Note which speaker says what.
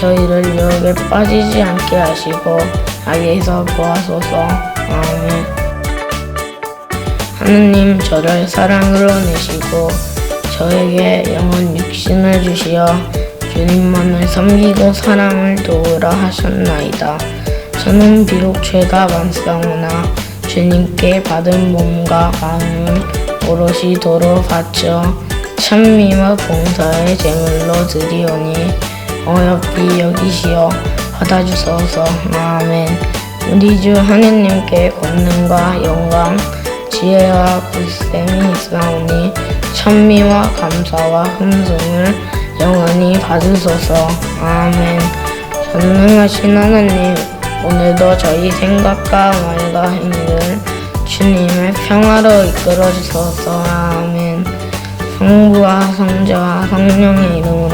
Speaker 1: 저희를 유혹에 빠지지 않게 하시고 악에서 구하소서. 아멘. 하느님 저를 사랑으로 내시고 저에게 영원 육신을 주시어 주님만을 섬기고 사랑을 도우라 하셨나이다. 저는 비록 죄가 많사오나 주님께 받은 몸과 마음은 오롯이 도로 바쳐 찬미와 봉사의 제물로 드리오니 어여삐 여기시어 받아주소서. 아멘 우리 주 하느님께 권능과 영광 지혜와 굳셈이 있사오니 찬미와 감사와 hum승을 영원히 받으소서. 아멘. 전능하신 하나님 오늘도 저희 생각과 말과 행위를 주님의 평화로 이끌어 주소서. 아멘. 성부와 성자와 성령의 이름으로